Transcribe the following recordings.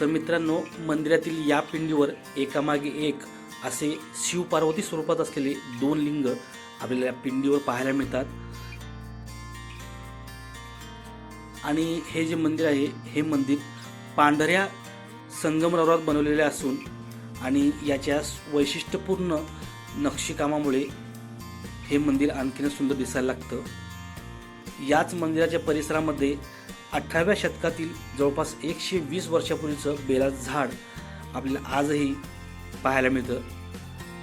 तर मित्रांनो मंदिरातील या पिंडीवर एकामागे एक असे शिवपार्वती स्वरूपात असलेले दोन लिंग आपल्याला या पिंडीवर पाहायला मिळतात. आणि हे जे मंदिर आहे हे मंदिर पांढऱ्या संगमरवरात बनवलेले असून आणि याच्या वैशिष्ट्यपूर्ण नक्षीकामामुळे हे मंदिर आणखीनच सुंदर दिसायला लागतं. याच मंदिराच्या परिसरामध्ये अठराव्या शतकातील जवळपास एकशे वीस वर्षापूर्वीचं बेलाचं झाड आपल्याला आजही पाहायला मिळतं.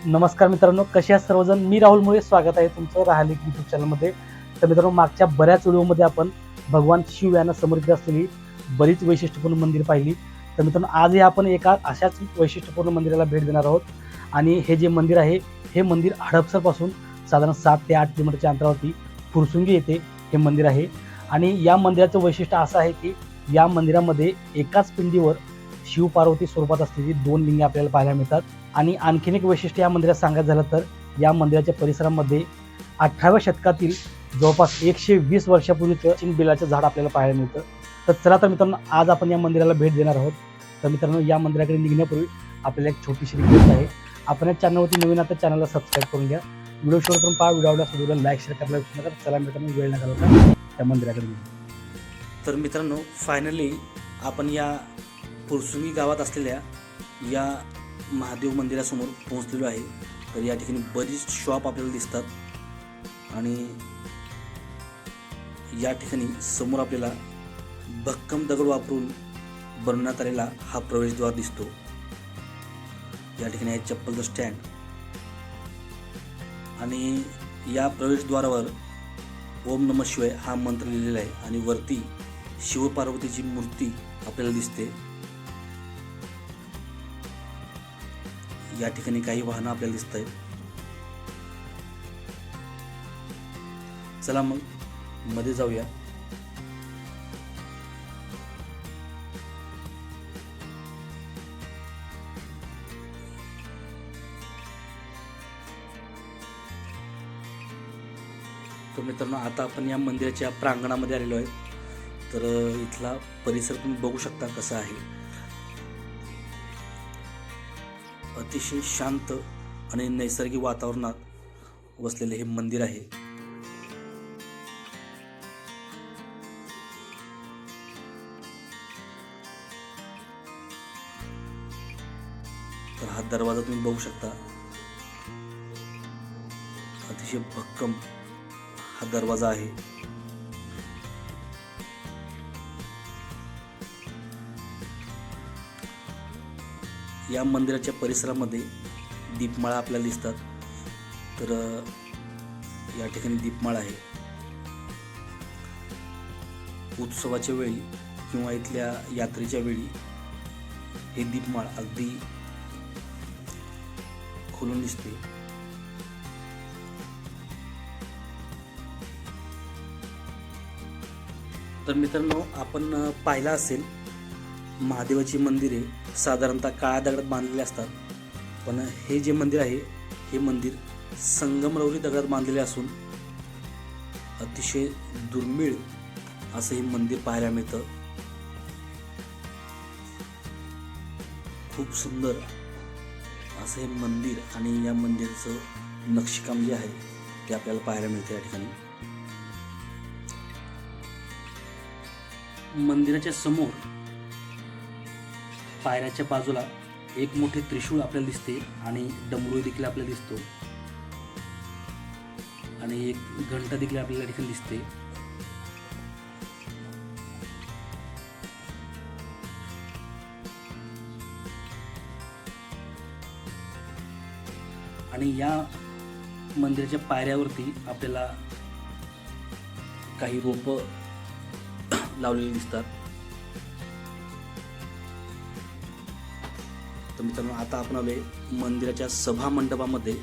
नमस्कार मित्रांनो कसे आहात सर्वजण? मी राहुल मुळे स्वागत आहे तुमचं राहिले युट्यूब चॅनलमध्ये तर मित्रांनो मागच्या बऱ्याच व्हिडिओमध्ये आपण भगवान शिव यांना समर्पित असलेली बरीच वैशिष्ट्यपूर्ण मंदिर पाहिली. तर मित्रांनो आजही आपण एका अशाच वैशिष्ट्यपूर्ण मंदिराला भेट देणार आहोत. आणि हे जे मंदिर आहे हे मंदिर हडपसरपासून साधारण सात ते आठ किलोमीटरच्या अंतरावरती फुरसुंगी येथे हे मंदिर आहे. आणि या मंदिराचं वैशिष्ट्य असं आहे की या मंदिरामध्ये एकाच पिंडीवर शिव पार्वती स्वरूपात असलेली दोन लिंगे आपल्याला पाहायला मिळतात. आणि आणखीन एक वैशिष्ट्य या मंदिरात सांगायचं झालं तर या मंदिराच्या परिसरामध्ये अठराव्या शतकातील जवळपास एकशे वीस वर्षापूर्वीचं चिन बेलाचं झाड आपल्याला पाहायला मिळतं. तर चला तर मित्रांनो आज आपण या मंदिराला भेट देणार आहोत. तर मित्रांनो या मंदिराकडे निघण्यापूर्वी आपल्याला एक छोटीशी रिक्वेस्ट आहे. आपण या चॅनलवरती नवीन आता चॅनलला सबस्क्राईब करून घ्या. व्हिडिओ शेअर करून पहा व्हिडिओ आवडल्यास व्हिडिओला लाईक शेअर करायला विसरू नका. चला मित्रांनो वेळ नका घालवता. त्या मंदिराकडे गेलो. तर मित्रांनो फायनली आपण या पुरसुंगी गावात असलेल्या या महादेव मंदिरासमोर पोहोचलेलो आहे. तर या ठिकाणी बरीच शॉप आपल्याला दिसतात. आणि या ठिकाणी समोर आपल्याला भक्कम दगड वापरून बनवण्यात आलेला हा प्रवेशद्वार दिसतो. या ठिकाणी आहे चप्पलचं स्टँड आणि या प्रवेशद्वारावर ओम नम शिवाय हा मंत्र लिहिलेला आहे आणि वरती शिवपार्वतीची मूर्ती आपल्याला दिसते. या ठिकाणी काही वाहनं आपल्याला दिसत आहेत. चला मग मध्ये जाऊया. तर मित्रांनो आता आपण या मंदिराच्या प्रांगणामध्ये आलेलो आहे. तर इथला परिसर तुम्ही बघू शकता कसा आहे. अतिशय शांत आणि नैसर्गिक वातावरणात वसलेले हे मंदिर आहे. तर हा दरवाजा तुम्ही बघू शकता. अतिशय भक्कम हा दरवाजा आहे. या मंदिराच्या परिसरामध्ये दीपमाळा आपल्याला दिसतात. तर या ठिकाणी दीपमाळा आहे. उत्सवाच्या वेळी किंवा इथल्या यात्रेच्या वेळी हे दीपमाळ अगदी खुलून दिसते. तर मित्रांनो आपण पाहिलं असेल महादेवाची मंदिरे साधारणतः काळ्या दगडात बांधलेले असतात. पण हे जे मंदिर आहे हे मंदिर संगमरवरी दगडात बांधलेले असून अतिशय दुर्मिळ असं हे मंदिर पाहायला मिळतं. खूप सुंदर असं हे मंदिर आणि या मंदिरचं नक्षीकाम जे आहे ते आपल्याला पाहायला मिळतं या ठिकाणी. मंदिराच्या समोर पायऱ्याच्या बाजूला एक मोठे त्रिशूळ आपल्याला दिसते आणि डमरू देखील आपल्याला दिसतो. आणि एक घंटा देखील आपल्याला ठिकाणी दिसते. आणि या मंदिराच्या पायऱ्यावरती आपल्याला काही रोपं लावलेले दिसतात. तर मित्रांनो आता आपण आलोय मंदिराच्या सभा मंडपामध्ये.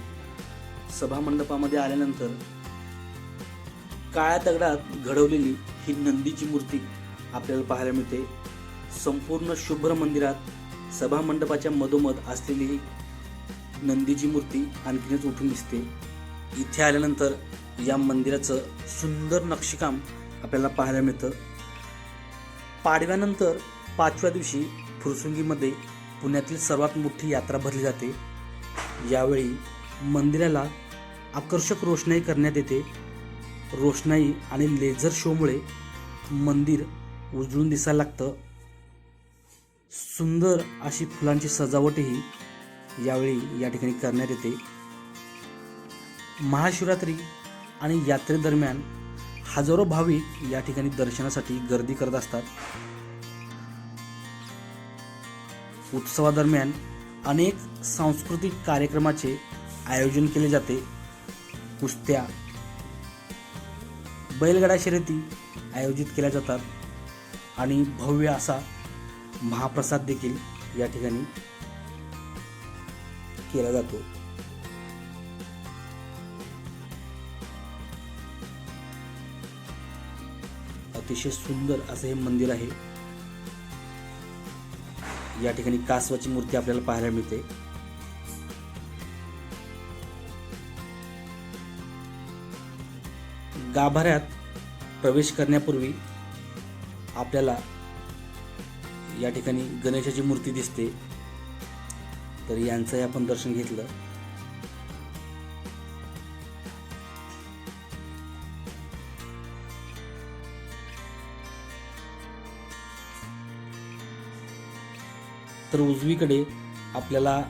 सभा मंडपामध्ये आल्यानंतर काळ्या दगडात घडवलेली ही नंदीची मूर्ती आपल्याला पाहायला मिळते. संपूर्ण शुभ्र मंदिरात सभा मंडपाच्या मधोमध असलेली ही नंदीची मूर्ती आणखीनच उठून दिसते. इथे आल्यानंतर या मंदिराचं सुंदर नक्षीकाम आपल्याला पाहायला मिळतं. पाडव्यानंतर पाचव्या दिवशी फुरसुंगीमध्ये पुण्यातील सर्वात मोठी यात्रा भरली जाते. यावेळी मंदिराला आकर्षक रोषणाई करण्यात येते. रोषणाई आणि लेझर शोमुळे मंदिर उजळून दिसायला लागतं. सुंदर अशी फुलांची सजावटही यावेळी या ठिकाणी करण्यात येते. महाशिवरात्री आणि यात्रेदरम्यान हजारो भाविक या ठिकाणी दर्शनासाठी गर्दी करत असतात. उत्सवादरम्यान अनेक सांस्कृतिक कार्यक्रमाचे आयोजन केले जाते. कुस्त्या बैलगाडा शर्यती आयोजित केल्या जातात आणि भव्य असा महाप्रसाद देखील या ठिकाणी केला जातो. अतिशय सुंदर असं हे मंदिर आहे. या ठिकाणी कासवाची मूर्ती आपल्याला पाहायला मिळते. गाभाऱ्यात प्रवेश करण्यापूर्वी आपल्याला या ठिकाणी गणेशाची मूर्ती दिसते. तर यांचंही आपण दर्शन घेतलं. तर उजवीकडे आपल्याला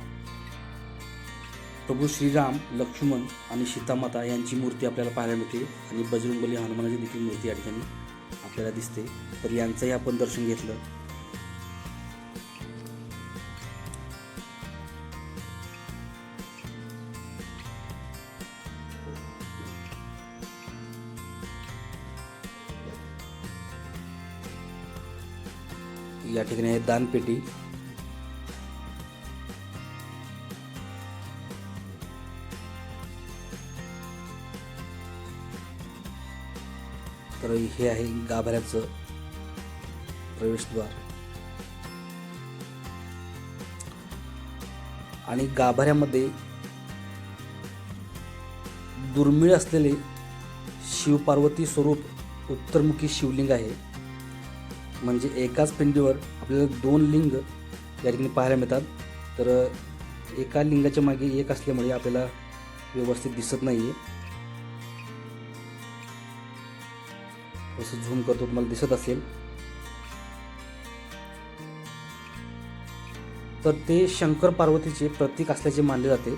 प्रभू श्रीराम लक्ष्मण आणि सीतामाता यांची मूर्ती आपल्याला पाहायला मिळते आणि बजरंगबली हनुमानाची देखील मूर्ती या ठिकाणी आपल्याला दिसते. तर यांचंही आपण दर्शन घेतलं. या ठिकाणी आहे दानपेटी. तर हे आहे गाभाऱ्याचं प्रवेशद्वार. आणि गाभाऱ्यामध्ये दुर्मिळ असलेले शिवपार्वती स्वरूप उत्तरमुखी शिवलिंग आहे. म्हणजे एकाच पिंडीवर आपल्याला दोन लिंग या ठिकाणी पाहायला मिळतात. तर एका लिंगाच्या मागे एक असल्यामुळे आपल्याला व्यवस्थित दिसत नाही आहे असं झूम करतो तुम्हाला दिसत असेल. तर ते शंकर पार्वतीचे प्रतीक असल्याचे मानले जाते.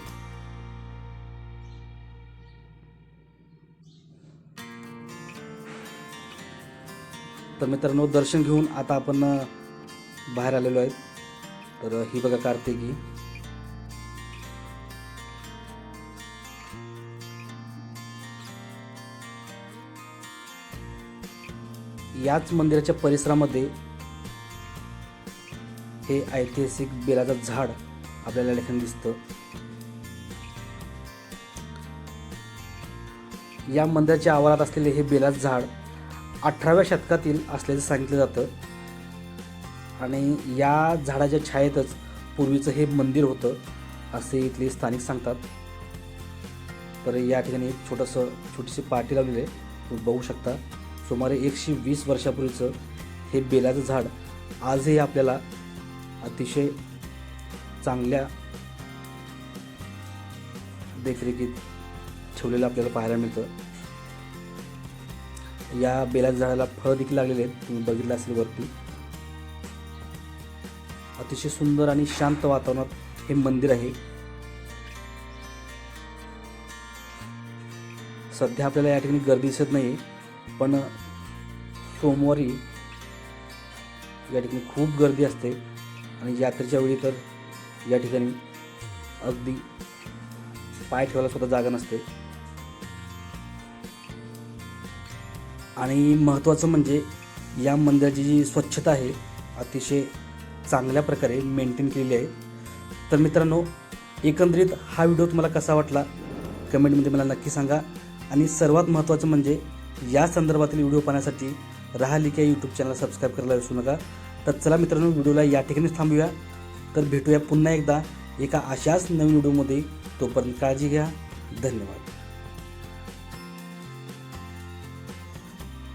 तर मित्रांनो दर्शन घेऊन आता आपण बाहेर आलेलो आहेत. तर ही बघा कार्तिकी. याच मंदिराच्या परिसरामध्ये हे ऐतिहासिक बेलाचं झाड आपल्याला लेखन दिसत. दिसतं या मंदिराच्या आवारात असलेले हे बेलाचं झाड अठराव्या शतकातील असल्याचं सांगितलं जातं. आणि या झाडाच्या छायेतच पूर्वीचं हे मंदिर होतं असे इथले स्थानिक सांगतात. तर या ठिकाणी एक छोटंसं छोटीशी पार्टी लावलेली आहे. तुम्ही बघू शकता. सुमारे एकशे वीस वर्षापूर्वीचं हे बेलाचं झाड आजही आपल्याला अतिशय चांगल्या देखरेखीत ठेवलेलं आपल्याला पाहायला मिळतं. या बेलाच्या झाडाला फळं देखील लागलेले आहेत. तुम्ही बघितलं असेल वरती. अतिशय सुंदर आणि शांत वातावरणात हे मंदिर आहे. सध्या आपल्याला या ठिकाणी गर्दी दिसत नाही पण सोमवारी या ठिकाणी खूप गर्दी असते. आणि यात्रेच्या वेळी तर या ठिकाणी अगदी पाय ठेवायला सुद्धा जागा नसते. आणि महत्त्वाचं म्हणजे या मंदिराची जी स्वच्छता आहे अतिशय चांगल्या प्रकारे मेंटेन केलेली आहे. तर मित्रांनो एकंदरीत हा व्हिडिओ तुम्हाला कसा वाटला? कमेंटमध्ये मला नक्की सांगा. आणि सर्वात महत्त्वाचं म्हणजे या संदर्भातील व्हिडिओ पाहण्यासाठी राहिली की यूट्यूब चॅनल सबस्क्राईब करायला विसरू नका. तर चला मित्रांनो व्हिडिओला या ठिकाणीच थांबूया. तर भेटूया पुन्हा एकदा एका अशाच नवीन व्हिडिओमध्ये. तोपर्यंत काळजी घ्या. धन्यवाद.